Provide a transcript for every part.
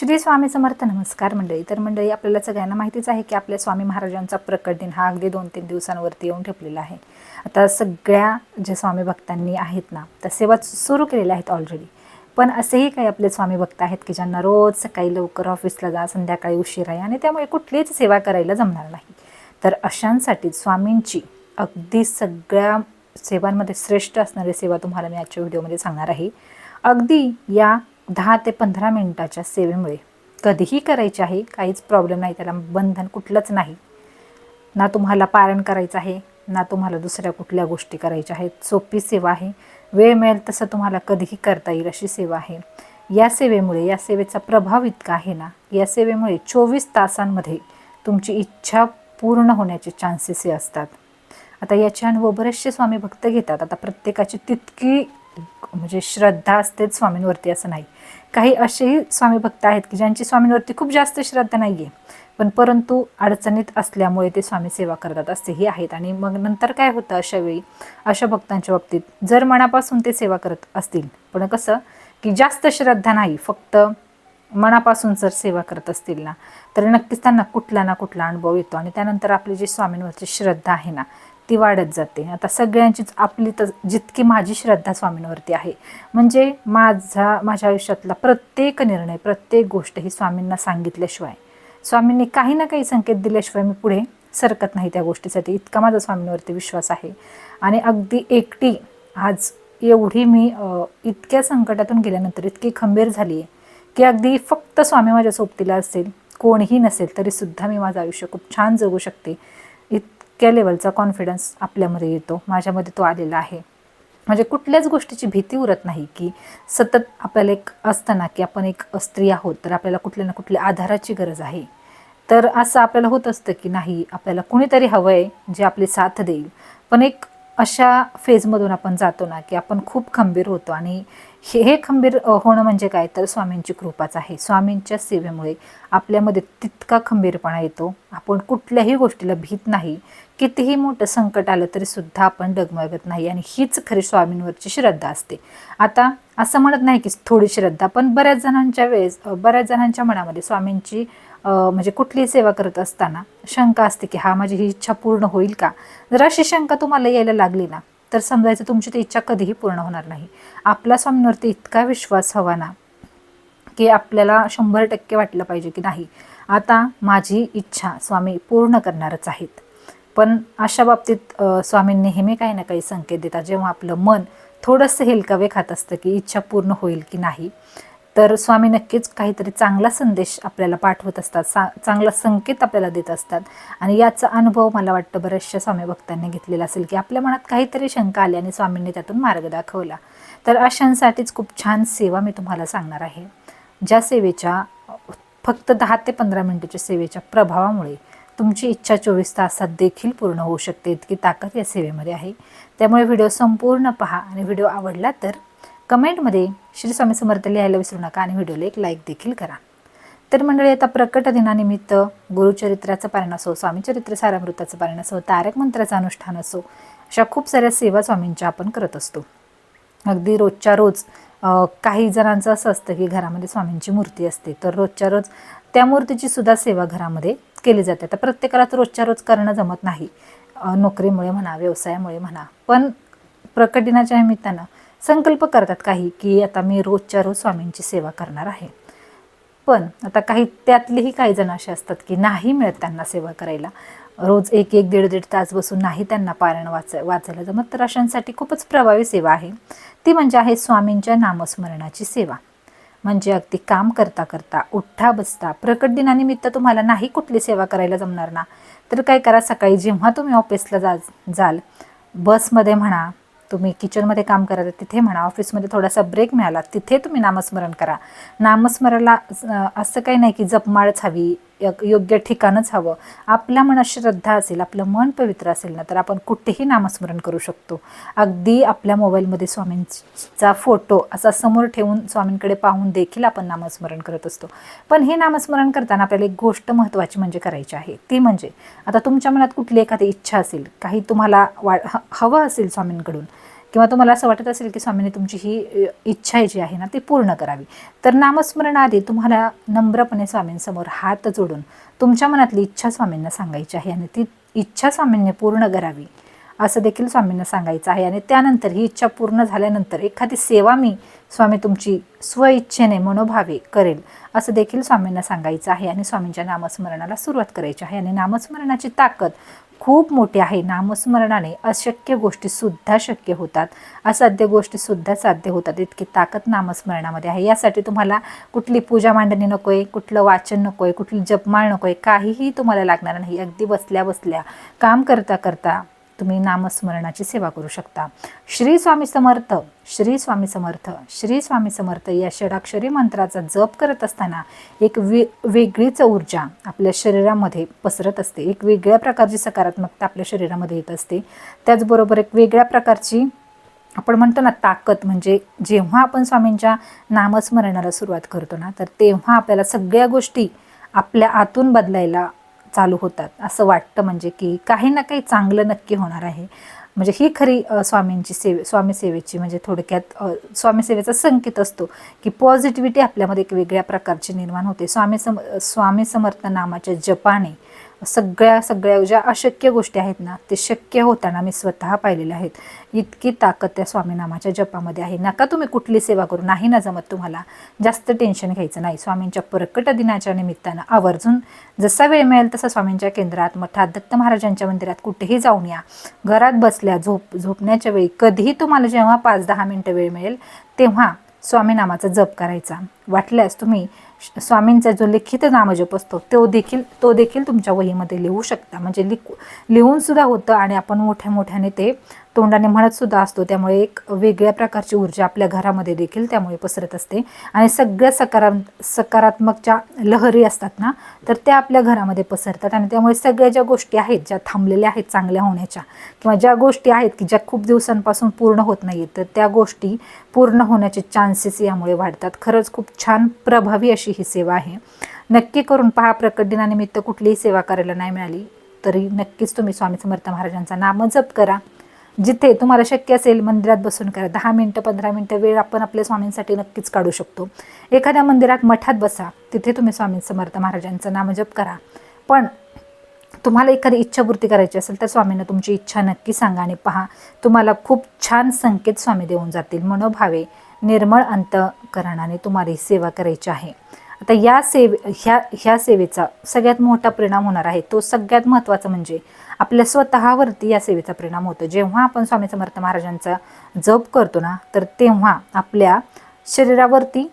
श्री स्वामी समर्थ नमस्कार मंडळी. तर मंडळी आपल्याला सगळ्यांना माहितीच आहे की आपल्या स्वामी महाराजांचा प्रकट दिन हा अगदी दोन तीन दिवसांवरती येऊन ठेपलेला आहे. आता सगळ्या ज्या स्वामी भक्तांनी आहेत ना त्या सेवा सुरू केलेल्या आहेत ऑलरेडी पण असेही काही आपले स्वामी भक्त आहेत की ज्यांना रोज सकाळी लवकर ऑफिसला जा संध्याकाळी उशीर आहे आणि त्यामुळे कुठलीच सेवा करायला जमणार नाही. तर अशांसाठी स्वामींची अगदी सगळ्या सेवांमध्ये श्रेष्ठ असणारी सेवा तुम्हाला मी आजच्या व्हिडिओमध्ये सांगणार आहे. अगदी या दहा ते पंधरा मिनिटाच्या सेवेमुळे कधीही करायची आहे काहीच प्रॉब्लेम नाही त्याला बंधन कुठलंच नाही. ना तुम्हाला पारण करायचं आहे ना तुम्हाला दुसऱ्या कुठल्या गोष्टी करायच्या आहेत. सोपी सेवा आहे. वेळ मिळेल तसं तुम्हाला कधीही करता येईल अशी सेवा आहे. या सेवेमुळे या सेवेचा प्रभाव इतका आहे ना या सेवेमुळे चोवीस तासांमध्ये तुमची इच्छा पूर्ण होण्याचे चान्सेस असतात. आता याचे अनुभव बरेचसे स्वामी भक्त घेतात. आता प्रत्येकाची तितकी म्हणजे श्रद्धा असतेच स्वामींवरती असं नाही. काही असेही स्वामी भक्त आहेत की ज्यांची स्वामींवरती खूप जास्त श्रद्धा नाही आहे पण परंतु अडचणीत असल्यामुळे ते स्वामी सेवा करतात असेही आहेत. आणि मग नंतर काय होतं अशा वेळी? अशा भक्तांच्या बाबतीत जर मनापासून ते सेवा करत असतील पण कसं? की जास्त श्रद्धा नाही फक्त मनापासून जर सेवा करत असतील ना तर नक्कीच त्यांना कुठला ना कुठला अनुभव येतो. आणि त्यानंतर आपली जी स्वामींवरची श्रद्धा आहे ना ती वाढत जाते. आता सगळ्यांचीच आपली तर जितकी माझी श्रद्धा स्वामींवरती आहे. म्हणजे माझा माझ्या आयुष्यातला प्रत्येक निर्णय प्रत्येक गोष्ट ही स्वामींना सांगितल्याशिवाय. स्वामींनी काही ना काही संकेत दिल्याशिवाय मी पुढे सरकत नाही त्या गोष्टीसाठी. इतका माझा स्वामींवरती विश्वास आहे. आणि अगदी एकटी आज एवढी मी इतक्या संकटातून गेल्यानंतर इतकी खंबीर झाली आहे की अगदी फक्त स्वामी माझ्या सोबतीला असेल कोणीही नसेल तरीसुद्धा मी माझं आयुष्य खूप छान जगू शकते. इत इतक्या लेवलचा कॉन्फिडन्स आपल्यामध्ये येतो. माझ्यामध्ये तो आलेला आहे. म्हणजे कुठल्याच गोष्टीची भीती उरत नाही की सतत आपल्याला एक असताना की आपण एक स्त्री आहोत तर आपल्याला कुठल्या ना कुठल्या आधाराची गरज आहे. तर असं आपल्याला होत असतं की नाही आपल्याला कुणीतरी हवं आहे जे आपली साथ देईल. पण एक अशा फेजमधून आपण जातो ना की आपण खूप खंबीर होतो आणि हे हे खंबीर होणं म्हणजे काय? तर स्वामींची कृपाच आहे. स्वामींच्या सेवेमुळे आपल्यामध्ये तितका खंबीरपणा येतो. आपण कुठल्याही गोष्टीला भीत नाही. कितीही मोठं संकट आलं तरी सुद्धा आपण डगमगत नाही. आणि हीच खरी स्वामींवरची श्रद्धा असते. आता असं म्हणत नाही की थोडी श्रद्धा पण बऱ्याच जणांच्या वेळेस बऱ्याच जणांच्या मनामध्ये स्वामींची म्हणजे कुठलीही सेवा करत असताना शंका असते की हा माझी ही इच्छा पूर्ण होईल का? जर अशी शंका तुम्हाला यायला लागली ना तर समजायचं तुमची ती इच्छा कधीही पूर्ण होणार नाही. आपला स्वामींवरती इतका विश्वास हवा ना की आपल्याला शंभर टक्के वाटलं पाहिजे की नाही आता माझी इच्छा स्वामी पूर्ण करणारच आहेत. पण अशा बाबतीत स्वामी नेहमी काही ना काही संकेत देतात. जेव्हा आपलं मन थोडंसं हेलकावे खात असतं की इच्छा पूर्ण होईल की नाही तर स्वामी नक्कीच काहीतरी चांगला संदेश आपल्याला पाठवत असतात सा चांगला संकेत आपल्याला देत असतात. आणि याचा अनुभव मला वाटतं बऱ्याचशा स्वामी भक्तांनी घेतलेला असेल की आपल्या मनात काहीतरी शंका आली आणि स्वामींनी त्यातून मार्ग दाखवला. तर अशांसाठीच खूप छान सेवा मी तुम्हाला सांगणार आहे. ज्या सेवेच्या फक्त दहा ते पंधरा मिनिटाच्या सेवेच्या प्रभावामुळे तुमची इच्छा चोवीस तासात देखील पूर्ण होऊ शकते. इतकी ताकद या सेवेमध्ये आहे. त्यामुळे व्हिडिओ संपूर्ण पहा आणि व्हिडिओ आवडला तर कमेंटमध्ये श्री स्वामी समर्थ लिहायला विसरू नका आणि व्हिडिओला एक लाईक देखील करा. तर मंडळी आता प्रकट दिनानिमित्त गुरुचरित्राचं पारायण असो स्वामीचरित्र सारामृताचं पारण असो तारक मंत्राचं अनुष्ठान असो अशा खूप साऱ्या सेवा स्वामींच्या आपण करत असतो. अगदी रोजच्या रोज काही जणांचं असं असतं की घरामध्ये स्वामींची मूर्ती असते तर रोजच्या रोज त्या मूर्तीची सुद्धा सेवा घरामध्ये केली जाते. तर प्रत्येकाला रोजच्या रोज करणं जमत नाही. नोकरीमुळे म्हणा व्यवसायामुळे म्हणा. पण प्रकट दिनाच्या निमित्तानं संकल्प करतात काही की आता मी रोजच्या रोज स्वामींची सेवा करणार आहे. पण आता काही त्यातलेही काही जण असे असतात की नाही मिळत त्यांना सेवा करायला. रोज एक एक दीड दीड तास बसून नाही त्यांना पारायण वाच वाचायला जमत तर अशांसाठी खूपच प्रभावी सेवा आहे. ती म्हणजे आहे स्वामींच्या नामस्मरणाची सेवा. म्हणजे अगदी काम करता करता उठ्ठा बसता प्रकट दिनानिमित्त तुम्हाला नाही कुठली सेवा करायला जमणार ना. तर काय करा सकाळी जेव्हा तुम्ही ऑफिसला जा जाल बसमध्ये म्हणा तुम्ही किचनमध्ये काम करायला तिथे म्हणा ऑफिसमध्ये थोडासा ब्रेक मिळाला तिथे तुम्ही नामस्मरण करा. नामस्मरणाला असं काही नाही की जपमाळच हवी. योग्य ठिकाणच हवं. आपल्या मनात श्रद्धा असेल आपलं मन पवित्र असेल ना तर आपण कुठेही नामस्मरण करू शकतो. अगदी आपल्या मोबाईलमध्ये स्वामींचा फोटो असा समोर ठेवून स्वामींकडे पाहून देखील आपण नामस्मरण करत असतो. पण हे नामस्मरण करताना आपल्याला एक गोष्ट महत्त्वाची म्हणजे करायची आहे. ती म्हणजे आता तुमच्या मनात कुठली एखादी इच्छा असेल काही तुम्हाला वा ह- हवं असेल स्वामींकडून किंवा तुम्हाला असं वाटत असेल की स्वामींनी तुमची ही इच्छा जी आहे ना ती पूर्ण करावी. तर नामस्मरणाआधी तुम्हाला नम्रपणे स्वामींसमोर हात जोडून तुमच्या मनातली इच्छा स्वामींना सांगायची आहे आणि ती इच्छा स्वामींनी पूर्ण करावी. असं देखील स्वामींना सांगायचं आहे. आणि त्यानंतर ही इच्छा पूर्ण झाल्यानंतर एखादी सेवा मी स्वामी तुमची स्वइच्छेने मनोभावे करेल असं देखील स्वामींना सांगायचं आहे. आणि स्वामींच्या नामस्मरणाला सुरुवात करायची आहे. आणि नामस्मरणाची ताकद खूप मोठी आहे. नामस्मरणाने अशक्य गोष्टीसुद्धा शक्य होतात. असाध्य गोष्टीसुद्धा साध्य होतात. इतकी ताकद नामस्मरणामध्ये आहे. यासाठी तुम्हाला कुठली पूजा मांडणी नको आहे कुठलं वाचन नको आहे कुठली जपमाळ नको आहे काहीही तुम्हाला लागणार नाही. अगदी बसल्या बसल्या काम करता करता तुम्ही नामस्मरणाची सेवा करू शकता. श्री स्वामी समर्थ श्री स्वामी समर्थ श्री स्वामी समर्थ या षडाक्षरी मंत्राचा जप करत असताना एक वे वेगळीच ऊर्जा आपल्या शरीरामध्ये पसरत असते. एक वेगळ्या प्रकारची सकारात्मकता आपल्या शरीरामध्ये येत असते. त्याचबरोबर एक वेगळ्या प्रकारची आपण म्हणतो ना ताकद म्हणजे जेव्हा आपण स्वामींच्या नामस्मरणाला सुरुवात करतो ना तर तेव्हा आपल्याला सगळ्या गोष्टी आपल्या आतून बदलायला चालू होतात. असं वाटतं म्हणजे की काही ना काही चांगलं नक्की होणार आहे. म्हणजे ही खरी स्वामींची सेवे स्वामी सेवेची म्हणजे थोडक्यात स्वामीसेवेचा स्वामी सेवेचा संकेत असतो की पॉझिटिव्हिटी आपल्यामध्ये एक वेगळ्या प्रकारची निर्माण होते. स्वामी सम स्वामी समर्थ नामाच्या जपाने सगळ्या सगळ्या ज्या अशक्य गोष्टी आहेत ना ते शक्य होताना मी स्वतः पाहिलेल्या आहेत. इतकी ताकद त्या स्वामीनामाच्या जपामध्ये आहे. नका तुम्ही कुठली सेवा करू नाही ना जमत तुम्हाला. जास्त टेन्शन घ्यायचं नाही. स्वामींच्या प्रकट दिनाच्या निमित्तानं आवर्जून जसा वेळ मिळेल तसा स्वामींच्या केंद्रात मठात दत्त महाराजांच्या मंदिरात कुठेही जाऊन या. घरात बसल्या झोप झोपण्याच्या वेळी कधीही तुम्हाला जेव्हा पाच दहा मिनटं वेळ मिळेल तेव्हा स्वामी नामाचा जप करायचा. वाटल्यास तुम्ही स्वामींचा जो लिखित नामजप असतो तो देखील तो देखील तुमच्या वहीमध्ये लिहू शकता. म्हणजे लिखू लिहून सुद्धा होतं आणि आपण मोठ्या मोठ्याने ते तोंडाने म्हणत सुद्धा असतो. त्यामुळे एक वेगळ्या प्रकारची ऊर्जा आपल्या घरामध्ये देखील त्यामुळे पसरत असते. आणि सगळ्या सकारा सकारात्मकच्या लहरी असतात ना तर त्या आपल्या घरामध्ये पसरतात. आणि त्यामुळे सगळ्या ज्या गोष्टी आहेत ज्या थांबलेल्या आहेत चांगल्या होण्याच्या किंवा ज्या गोष्टी आहेत की ज्या खूप दिवसांपासून पूर्ण होत नाही तर त्या गोष्टी पूर्ण होण्याचे चान्सेस यामुळे वाढतात. खरंच खूप छान प्रभावी अशी ही सेवा आहे. नक्की करून पहा प्रकट दिनानिमित्त कुठलीही सेवा करायला नाही मिळाली तरी नक्कीच तुम्ही स्वामी समर्थ महाराजांचा नामजप करा. जिथे तुम्हाला शक्य असेल मंदिरात बसून करा. दहा मिनटं पंधरा मिनटं वेळ आपण आपल्या स्वामींसाठी नक्कीच काढू शकतो. एखाद्या मंदिरात मठात बसा. तिथे तुम्ही स्वामी समर्थ महाराजांचं नामजप करा. पण तुम्हाला एखादी इच्छापूर्ती करायची असेल तर स्वामींना तुमची इच्छा नक्की सांगा आणि पहा. तुम्हाला खूप छान संकेत स्वामी देऊन जातील. मनोभावे निर्मळ अंतकरणाने तुम्हाला ही सेवा करायची आहे. आता या सेवे ह्या ह्या सेवेचा सगळ्यात मोठा परिणाम होणार आहे. तो सगळ्यात महत्त्वाचा म्हणजे आपल्या स्वतःवरती या सेवेचा परिणाम होतो. जेव्हा आपण स्वामी समर्थ महाराजांचा जप करतो ना तर तेव्हा आपल्या शरीरावरती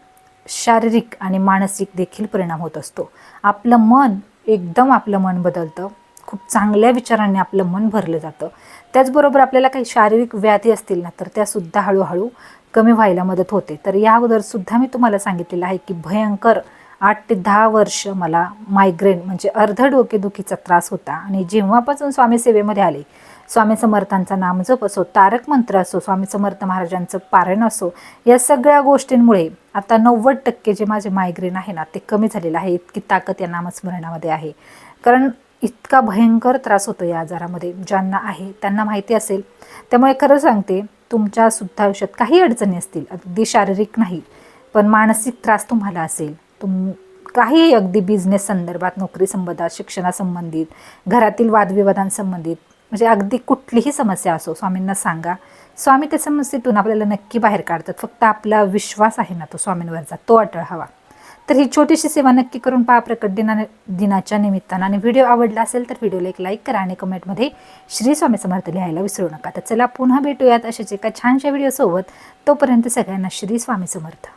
शारीरिक आणि मानसिक देखील परिणाम होत असतो. आपलं मन एकदम आपलं मन बदलतं. खूप चांगल्या विचारांनी आपलं मन भरलं जातं. त्याचबरोबर आपल्याला काही शारीरिक व्याधी असतील ना तर त्यासुद्धा हळूहळू कमी व्हायला मदत होते. तर या अगोदरसुद्धा मी तुम्हाला सांगितलेलं आहे की भयंकर आठ ते दहा वर्ष मला मायग्रेन म्हणजे अर्ध डोकेदुखीचा त्रास होता. आणि जेव्हापासून स्वामी सेवेमध्ये आले स्वामी समर्थांचा नामजप असो तारक मंत्र असो स्वामी समर्थ महाराजांचं पारण असो या सगळ्या गोष्टींमुळे आता नव्वद टक्के जे माझे मायग्रेन आहे ना ते कमी झालेलं आहे. इतकी ताकद या नामस्मरणामध्ये आहे. कारण इतका भयंकर त्रास होतो या आजारामध्ये. ज्यांना आहे त्यांना माहिती असेल. त्यामुळे खरं सांगते तुमच्या सुद्धा आयुष्यात काही अडचणी असतील. अगदी शारीरिक नाही पण मानसिक त्रास तुम्हाला असेल. तुम काही अगदी बिझनेस संदर्भात नोकरी संबंधात शिक्षणासंबंधित घरातील वादविवादांसंबंधित म्हणजे अगदी कुठलीही समस्या असो स्वामींना सांगा. स्वामी त्या समस्येतून आपल्याला नक्की बाहेर काढतात. फक्त आपला विश्वास आहे ना तो स्वामींवरचा तो अटळ हवा. तर ही छोटीशी सेवा नक्की करून पहा प्रकट दिना दिनाच्या निमित्तानं. आणि व्हिडिओ आवडला असेल तर व्हिडिओला एक लाईक करा आणि कमेंटमध्ये श्री स्वामी समर्थ लिहायला विसरू नका. तर चला पुन्हा भेटूयात अशाच एका छानशा व्हिडिओसोबत तोपर्यंत सगळ्यांना श्री स्वामी समर्थ.